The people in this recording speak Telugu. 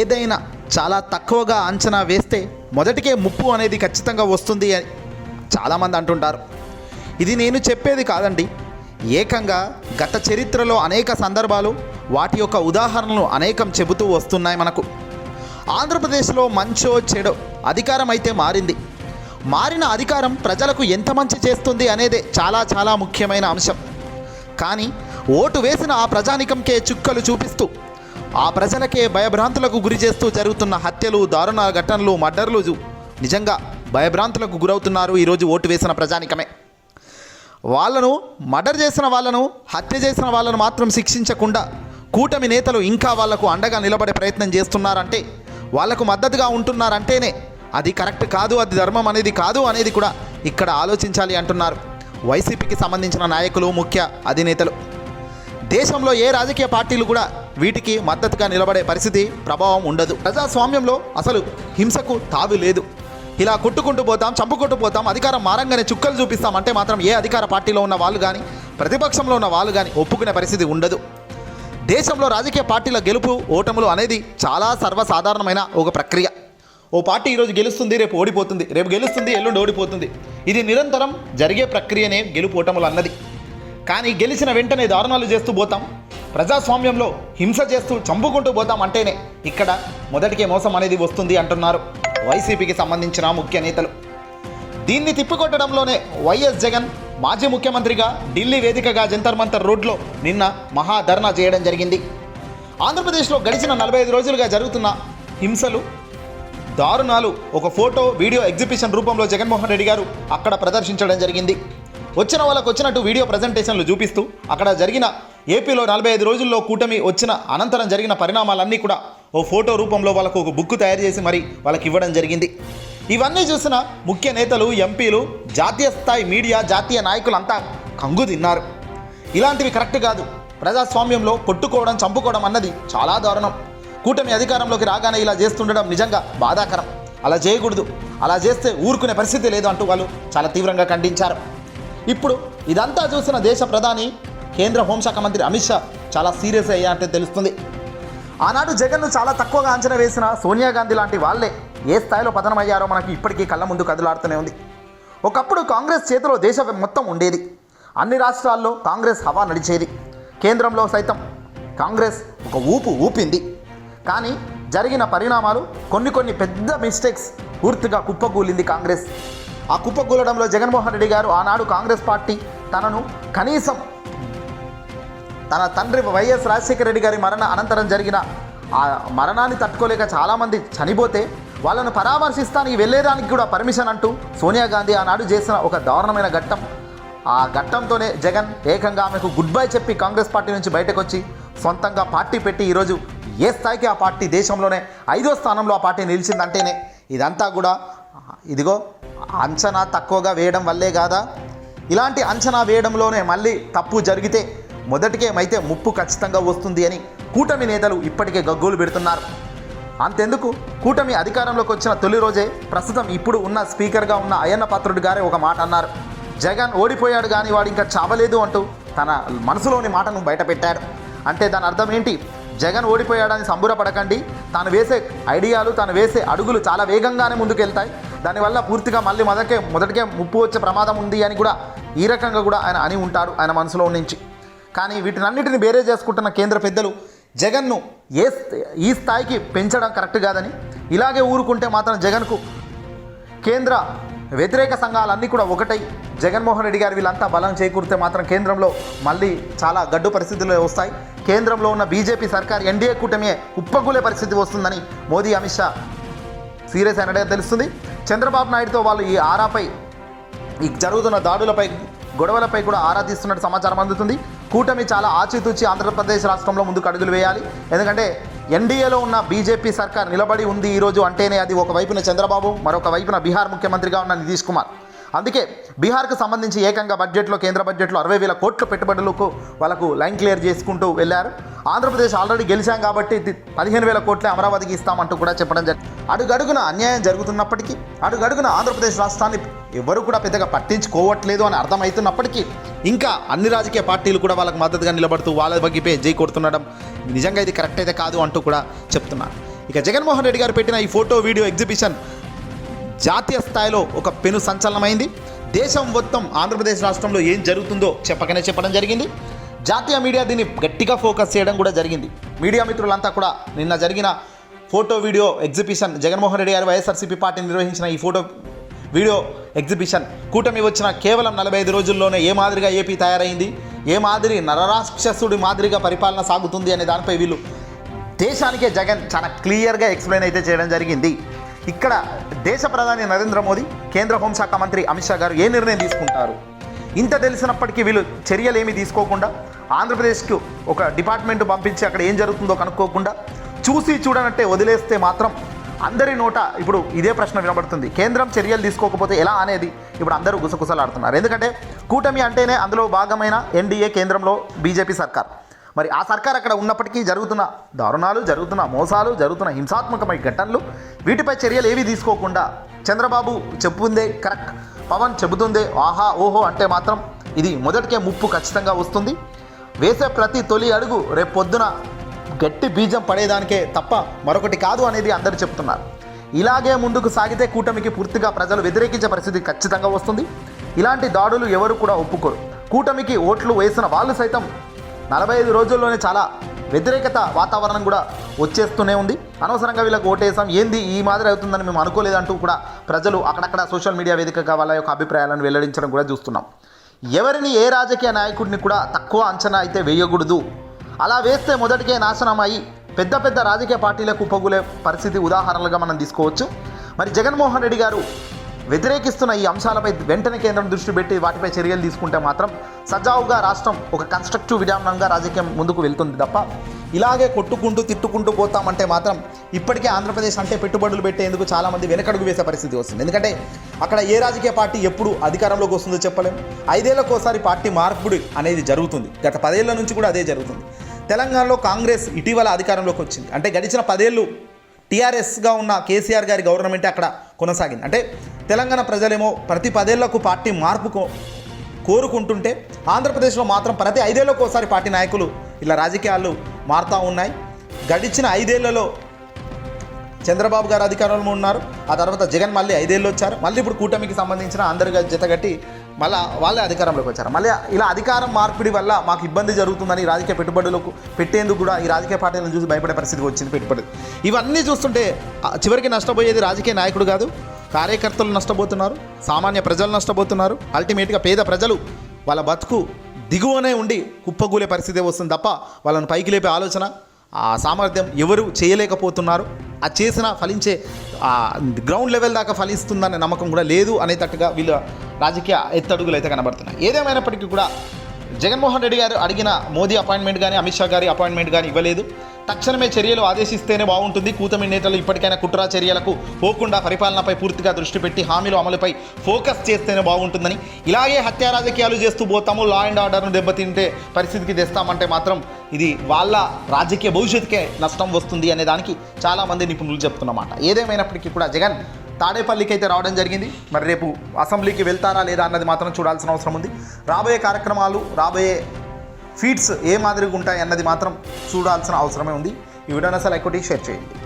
ఏదైనా చాలా తక్కువగా అంచనా వేస్తే మొదటికే ముప్పు అనేది ఖచ్చితంగా వస్తుంది అని చాలామంది అంటుంటారు. ఇది నేను చెప్పేది కాదండి. ఏకంగా గత చరిత్రలో అనేక సందర్భాలు వాటి యొక్క ఉదాహరణలు అనేకం చెబుతూ వస్తున్నాయి మనకు. ఆంధ్రప్రదేశ్లో మంచో చెడో అధికారం అయితే మారింది. మారిన అధికారం ప్రజలకు ఎంత మంచి చేస్తుంది అనేదే చాలా చాలా ముఖ్యమైన అంశం. కానీ ఓటు వేసిన ఆ ప్రజానికంకే చుక్కలు చూపిస్తూ ఆ ప్రజలకే భయభ్రాంతులకు గురి చేస్తూ జరుగుతున్న హత్యలు దారుణ ఘటనలు మర్డర్లు నిజంగా భయభ్రాంతులకు గురవుతున్నారు. ఈరోజు ఓటు వేసిన ప్రజానికమే. వాళ్ళను మర్డర్ చేసిన వాళ్ళను హత్య చేసిన వాళ్ళను మాత్రం శిక్షించకుండా కూటమి నేతలు ఇంకా వాళ్ళకు అండగా నిలబడే ప్రయత్నం చేస్తున్నారంటే వాళ్ళకు మద్దతుగా ఉంటున్నారంటేనే అది కరెక్ట్ కాదు అది ధర్మం అనేది కాదు అనేది కూడా ఇక్కడ ఆలోచించాలి అంటున్నారు. వైసీపీకి సంబంధించిన నాయకులు ముఖ్య అధినేతలు. దేశంలో ఏ రాజకీయ పార్టీలు కూడా వీటికి మద్దతుగా నిలబడే పరిస్థితి ప్రభావం ఉండదు. ప్రజాస్వామ్యంలో అసలు హింసకు తావి లేదు. ఇలా కొట్టుకుంటూ పోతాం చంపుకుంటూ పోతాం అధికారం మారంగానే చుక్కలు చూపిస్తాం అంటే మాత్రం ఏ అధికార పార్టీలో ఉన్న వాళ్ళు కానీ ప్రతిపక్షంలో ఉన్న వాళ్ళు కానీ ఒప్పుకునే పరిస్థితి ఉండదు. దేశంలో రాజకీయ పార్టీల గెలుపు ఓటములు అనేది చాలా సర్వసాధారణమైన ఒక ప్రక్రియ. ఓ పార్టీ ఈరోజు గెలుస్తుంది రేపు ఓడిపోతుంది. రేపు గెలుస్తుంది ఎల్లుండి ఓడిపోతుంది. ఇది నిరంతరం జరిగే ప్రక్రియనే గెలుపు ఓటములు అన్నది. కానీ గెలిచిన వెంటనే దారుణాలు చేస్తూ పోతాం. ప్రజాస్వామ్యంలో హింస చేస్తూ చంపుకుంటూ పోతాం అంటేనే ఇక్కడ మొదటికే మోసం అనేది వస్తుంది అంటున్నారు వైసీపీకి సంబంధించిన ముఖ్య నేతలు. దీన్ని తిప్పికొట్టడంలోనే వైఎస్ జగన్ మాజీ ముఖ్యమంత్రిగా ఢిల్లీ వేదికగా జంతర్ మంతర్ రోడ్లో నిన్న మహాధర్నా చేయడం జరిగింది. ఆంధ్రప్రదేశ్లో గడిచిన నలభై ఐదు రోజులుగా జరుగుతున్న హింసలు దారుణాలు ఒక ఫోటో వీడియో ఎగ్జిబిషన్ రూపంలో జగన్మోహన్ రెడ్డి గారు అక్కడ ప్రదర్శించడం జరిగింది. వచ్చిన వాళ్ళకు వచ్చినట్టు వీడియో ప్రజెంటేషన్లు చూపిస్తూ అక్కడ జరిగిన ఏపీలో నలభై ఐదు రోజుల్లో కూటమి వచ్చిన అనంతరం జరిగిన పరిణామాలన్నీ కూడా ఓ ఫోటో రూపంలో వాళ్ళకు ఒక బుక్ తయారు చేసి మరి వాళ్ళకి ఇవ్వడం జరిగింది. ఇవన్నీ చూసిన ముఖ్య నేతలు ఎంపీలు జాతీయ స్థాయి మీడియా జాతీయ నాయకులంతా కంగు తిన్నారు. ఇలాంటివి కరెక్ట్ కాదు. ప్రజాస్వామ్యంలో కొట్టుకోవడం చంపుకోవడం అన్నది చాలా దారుణం. కూటమి అధికారంలోకి రాగానే ఇలా చేస్తుండడం నిజంగా బాధాకరం. అలా చేయకూడదు. అలా చేస్తే ఊరుకునే పరిస్థితి లేదు అంటూ వాళ్ళు చాలా తీవ్రంగా ఖండించారు. ఇప్పుడు ఇదంతా చూసిన దేశ ప్రధాని కేంద్ర హోంశాఖ మంత్రి అమిత్ షా చాలా సీరియస్ అయ్యారంటే తెలుస్తుంది. ఆనాడు జగన్ను చాలా తక్కువగా అంచనా వేసిన సోనియా గాంధీ లాంటి వాళ్ళే ఏ స్థాయిలో పతనమయ్యారో మనకి ఇప్పటికీ కళ్ళ ముందు కదులాడుతూనే ఉంది. ఒకప్పుడు కాంగ్రెస్ చేతిలో దేశం మొత్తం ఉండేది. అన్ని రాష్ట్రాల్లో కాంగ్రెస్ హవా నడిచేది. కేంద్రంలో సైతం కాంగ్రెస్ ఒక ఊపు ఊపింది. కానీ జరిగిన పరిణామాలు కొన్ని కొన్ని పెద్ద మిస్టేక్స్ పూర్తిగా కుప్పకూలింది కాంగ్రెస్. ఆ కుప్పకూలడంలో జగన్మోహన్ రెడ్డి గారు ఆనాడు కాంగ్రెస్ పార్టీ తనను కనీసం తన తండ్రి వైఎస్ రాజశేఖర రెడ్డి గారి మరణ అనంతరం జరిగిన ఆ మరణాన్ని తట్టుకోలేక చాలామంది చనిపోతే వాళ్ళను పరామర్శిస్తానికి వెళ్ళేదానికి కూడా పర్మిషన్ అంటూ సోనియా గాంధీ ఆనాడు చేసిన ఒక దారుణమైన ఘట్టం. ఆ ఘట్టంతోనే జగన్ ఏకంగా ఆమెకు గుడ్ బై చెప్పి కాంగ్రెస్ పార్టీ నుంచి బయటకు వచ్చి సొంతంగా పార్టీ పెట్టి ఈరోజు ఏ స్థాయికి ఆ పార్టీ దేశంలోనే ఐదో స్థానంలో ఆ పార్టీ నిలిచిందంటేనే ఇదంతా కూడా ఇదిగో అంచనా తక్కువగా వేయడం వల్లే కాదా? ఇలాంటి అంచనా వేయడంలోనే మళ్ళీ తప్పు జరిగితే మొదటికేమైతే ముప్పు ఖచ్చితంగా వస్తుంది అని కూటమి నేతలు ఇప్పటికే గగ్గోలు పెడుతున్నారు. అంతెందుకు? కూటమి అధికారంలోకి వచ్చిన తొలి రోజే ప్రస్తుతం ఇప్పుడు ఉన్న స్పీకర్గా ఉన్న అయ్యన్న పాత్రుడు గారే ఒక మాట అన్నారు. జగన్ ఓడిపోయాడు కానీ వాడు ఇంకా చావలేదు అంటూ తన మనసులోని మాటను బయటపెట్టాడు అంటే దాని అర్థం ఏంటి? జగన్ ఓడిపోయాడని సంబురపడకండి. తాను వేసే ఐడియాలు తాను వేసే అడుగులు చాలా వేగంగానే ముందుకెళ్తాయి. దానివల్ల పూర్తిగా మళ్ళీ మొదటికే మొదటికే ముప్పు వచ్చే ప్రమాదం ఉంది అని కూడా ఈ రకంగా కూడా ఆయన అని ఉంటాడు ఆయన మనసులో నుంచి. కానీ వీటినన్నిటిని బేరే చేసుకుంటున్న కేంద్ర పెద్దలు జగన్ను ఏ ఈ స్థాయికి పెంచడం కరెక్ట్ కాదని ఇలాగే ఊరుకుంటే మాత్రం జగన్కు కేంద్ర వ్యతిరేక సంఘాలన్నీ కూడా ఒకటై. జగన్మోహన్ రెడ్డి గారు వీళ్ళంతా బలం చేకూరితే మాత్రం కేంద్రంలో మళ్ళీ చాలా గడ్డు పరిస్థితులు వస్తాయి. కేంద్రంలో ఉన్న బీజేపీ సర్కార్ ఎన్డీఏ కూటమియే ఉప్పగూలే పరిస్థితి వస్తుందని మోదీ అమిత్ షా సీరియస్ అనడే తెలుస్తుంది. చంద్రబాబు నాయుడుతో వాళ్ళు ఈ ఆరాపై ఈ జరుగుతున్న దాడులపై గొడవలపై కూడా ఆరా తీస్తున్నట్టు సమాచారం అందుతుంది. కూటమి చాలా ఆచితూచి ఆంధ్రప్రదేశ్ రాష్ట్రంలో ముందుకు అడుగులు వేయాలి. ఎందుకంటే ఎన్డీఏలో ఉన్న బీజేపీ సర్కార్ నిలబడి ఉంది ఈరోజు అంటేనే అది ఒక వైపున చంద్రబాబు మరొక వైపున బీహార్ ముఖ్యమంత్రిగా ఉన్న నితీష్ కుమార్. అందుకే బీహార్కు సంబంధించి ఏకంగా బడ్జెట్లో కేంద్ర బడ్జెట్లో అరవై వేల కోట్ల పెట్టుబడులకు వాళ్ళకు లైన్ క్లియర్ చేసుకుంటూ వెళ్ళారు. ఆంధ్రప్రదేశ్ ఆల్రెడీ గెలిచాం కాబట్టి పదిహేను వేల కోట్లే అమరావతికి ఇస్తామంటూ కూడా చెప్పడం జరిగింది అడుగడుగున అన్యాయం జరుగుతున్నప్పటికీ అడుగడుగున ఆంధ్రప్రదేశ్ రాష్ట్రాన్ని ఎవరు కూడా పెద్దగా పట్టించుకోవట్లేదు అని అర్థమవుతున్నప్పటికీ ఇంకా అన్ని రాజకీయ పార్టీలు కూడా వాళ్ళకి మద్దతుగా నిలబడుతూ వాళ్ళ వగ్గిపై జై కొడుతుండడం నిజంగా ఇది కరెక్ట్ అయితే కాదు అంటూ కూడా చెప్తున్నారు. ఇక జగన్మోహన్ రెడ్డి గారు పెట్టిన ఈ ఫోటో వీడియో ఎగ్జిబిషన్ జాతీయ స్థాయిలో ఒక పెను సంచలనమైంది. దేశం మొత్తం ఆంధ్రప్రదేశ్ రాష్ట్రంలో ఏం జరుగుతుందో చెప్పకనే చెప్పడం జరిగింది. జాతీయ మీడియా దీన్ని గట్టిగా ఫోకస్ చేయడం కూడా జరిగింది. మీడియా మిత్రులంతా కూడా నిన్న జరిగిన photo video exhibition Jaganmohan Reddy garu YSRCP party నిర్వహించిన ఈ ఫోటో వీడియో ఎగ్జిబిషన్ కూటమి వచ్చిన కేవలం నలభై ఐదు రోజుల్లోనే ఏ మాదిరిగా ఏపీ తయారైంది? ఏ మాదిరి నరరాక్షసుడి మాదిరిగా పరిపాలన సాగుతుంది అనే దానిపై వీళ్ళు దేశానికే జగన్ చాలా క్లియర్గా ఎక్స్ప్లెయిన్ అయితే చేయడం జరిగింది. ఇక్కడ దేశ ప్రధాని నరేంద్ర మోదీ కేంద్ర హోంశాఖ మంత్రి అమిత్ షా గారు ఏ నిర్ణయం తీసుకుంటారు? ఇంత తెలిసినప్పటికీ వీళ్ళు చర్యలు ఏమీ తీసుకోకుండా ఆంధ్రప్రదేశ్కు ఒక డిపార్ట్మెంట్ పంపించి అక్కడ ఏం జరుగుతుందో కనుక్కోకుండా చూసి చూడనట్టే వదిలేస్తే మాత్రం అందరి నోట ఇప్పుడు ఇదే ప్రశ్న వినబడుతుంది. కేంద్రం చర్యలు తీసుకోకపోతే ఎలా అనేది ఇప్పుడు అందరూ గుసగుసలాడుతున్నారు. ఎందుకంటే కూటమి అంటేనే అందులో భాగమైన ఎన్డీఏ కేంద్రంలో బీజేపీ సర్కార్. మరి ఆ సర్కార్ అక్కడ ఉన్నప్పటికీ జరుగుతున్న దారుణాలు జరుగుతున్న మోసాలు జరుగుతున్న హింసాత్మకమైన ఘటనలు వీటిపై చర్యలు ఏవి తీసుకోకుండా చంద్రబాబు చెప్పుందే కరెక్ట్ పవన్ చెబుతుందే ఆహా ఓహో అంటే మాత్రం ఇది మొదటికే ముప్పు ఖచ్చితంగా వస్తుంది. వేసే ప్రతి తొలి అడుగు రేపు పొద్దున గట్టి బీజం పడేదానికే తప్ప మరొకటి కాదు అనేది అందరూ చెప్తున్నారు. ఇలాగే ముందుకు సాగితే కూటమికి పూర్తిగా ప్రజలు వ్యతిరేకించే పరిస్థితి ఖచ్చితంగా వస్తుంది. ఇలాంటి దాడులు ఎవరు కూడా ఒప్పుకోరు. కూటమికి ఓట్లు వేసిన వాళ్ళు సైతం నలభై ఐదు రోజుల్లోనే చాలా వ్యతిరేకత వాతావరణం కూడా వచ్చేస్తూనే ఉంది. అనవసరంగా వీళ్ళకి ఓటేసాం. ఏంది? ఈ మాదిరి అవుతుందని మేము అనుకోలేదంటూ కూడా ప్రజలు అక్కడక్కడ సోషల్ మీడియా వేదికగా వాళ్ళ యొక్క అభిప్రాయాలను వెల్లడించడం కూడా చూస్తున్నాం. ఎవరిని ఏ రాజకీయ నాయకుడిని కూడా తక్కువ అంచనా అయితే వేయకూడదు. అలా వేస్తే మొదటికే నాశనం అయి పెద్ద పెద్ద రాజకీయ పార్టీలకు పొగులే పరిస్థితి ఉదాహరణలుగా మనం తీసుకోవచ్చు. మరి జగన్మోహన్ రెడ్డి గారు వ్యతిరేకిస్తున్న ఈ అంశాలపై వెంటనే కేంద్రం దృష్టి పెట్టి వాటిపై చర్యలు తీసుకుంటే మాత్రం సజావుగా రాష్ట్రం ఒక కన్స్ట్రక్టివ్ విధానంగా రాజకీయం ముందుకు వెళ్తుంది తప్ప ఇలాగే కొట్టుకుంటూ తిట్టుకుంటూ పోతామంటే మాత్రం ఇప్పటికే ఆంధ్రప్రదేశ్ అంటే పెట్టుబడులు పెట్టేందుకు చాలామంది వెనకడుగు వేసే పరిస్థితి వస్తుంది. ఎందుకంటే అక్కడ ఏ రాజకీయ పార్టీ ఎప్పుడు అధికారంలోకి వస్తుందో చెప్పలేం. ఐదేళ్ళకు ఒకసారి పార్టీ మార్పుడు అనేది జరుగుతుంది. గత పదేళ్ళ నుంచి కూడా అదే జరుగుతుంది. తెలంగాణలో కాంగ్రెస్ ఇటీవల అధికారంలోకి వచ్చింది. అంటే గడిచిన పదేళ్ళు టీఆర్ఎస్గా ఉన్న కేసీఆర్ గారి గవర్నమెంట్ అక్కడ కొనసాగింది. అంటే తెలంగాణ ప్రజలేమో ప్రతి పదేళ్ళకు పార్టీ మార్పు కోరుకుంటుంటే ఆంధ్రప్రదేశ్లో మాత్రం ప్రతి ఐదేళ్ళకు ఒకసారి పార్టీ నాయకులు ఇలా రాజకీయాలు మారుతూ ఉన్నాయి. గడిచిన ఐదేళ్ళలో చంద్రబాబు గారు అధికారంలో ఉన్నారు. ఆ తర్వాత జగన్ మళ్ళీ ఐదేళ్ళు వచ్చారు. మళ్ళీ ఇప్పుడు కూటమికి సంబంధించిన అందరు జతగట్టి మళ్ళీ వాళ్ళే అధికారంలోకి వచ్చారు. మళ్ళీ ఇలా అధికారం మార్పిడి వల్ల మాకు ఇబ్బంది జరుగుతుందని రాజకీయ పెట్టుబడులకు పెట్టేందుకు కూడా ఈ రాజకీయ పార్టీలను చూసి భయపడే పరిస్థితికి వచ్చింది పెట్టుబడి. ఇవన్నీ చూస్తుంటే చివరికి నష్టపోయేది రాజకీయ నాయకుడు కాదు కార్యకర్తలు నష్టపోతున్నారు సామాన్య ప్రజలు నష్టపోతున్నారు అల్టిమేట్గా పేద ప్రజలు వాళ్ళ బతుకు దిగువనే ఉండి కుప్పగూలే పరిస్థితి వస్తుంది తప్ప వాళ్ళని పైకి లేపే ఆలోచన ఆ సామర్థ్యం ఎవరు చేయలేకపోతున్నారు. ఆ చేసిన ఫలించే గ్రౌండ్ లెవెల్ దాకా ఫలిస్తుందనే నమ్మకం కూడా లేదు అనేటట్టుగా వీళ్ళ రాజకీయ ఎత్తడుగులు అయితే కనబడుతున్నాయి. ఏదేమైనప్పటికీ కూడా జగన్మోహన్ రెడ్డి గారు అడిగిన మోదీ అపాయింట్మెంట్ కానీ అమిత్ షా గారి అపాయింట్మెంట్ కానీ ఇవ్వలేదు. తక్షణమే చర్యలు ఆదేశిస్తేనే బాగుంటుంది. కూతమి నేతలు ఇప్పటికైనా కుట్ర చర్యలకు పోకుండా పరిపాలనపై పూర్తిగా దృష్టి పెట్టి హామీలు అమలుపై ఫోకస్ చేస్తేనే బాగుంటుందని. ఇలాగే హత్యా రాజకీయాలు చేస్తూ పోతాము లా అండ్ ఆర్డర్ను దెబ్బతింటే పరిస్థితికి తెస్తామంటే మాత్రం ఇది వాళ్ళ రాజకీయ భవిష్యత్తుకే నష్టం వస్తుంది అనే దానికి చాలామంది నిపుణులు చెప్తున్నమాట. ఏదేమైనప్పటికీ కూడా జగన్ తాడేపల్లికి అయితే రావడం జరిగింది. మరి రేపు అసెంబ్లీకి వెళ్తారా లేదా అన్నది మాత్రం చూడాల్సిన అవసరం ఉంది. రాబోయే కార్యక్రమాలు రాబోయే ఫీడ్స్ ఏ మాదిరిగా ఉంటాయి అన్నది మాత్రం చూడాల్సిన అవసరమే ఉంది. ఈ వీడియోని అసలు ఎక్కువ షేర్ చేయండి.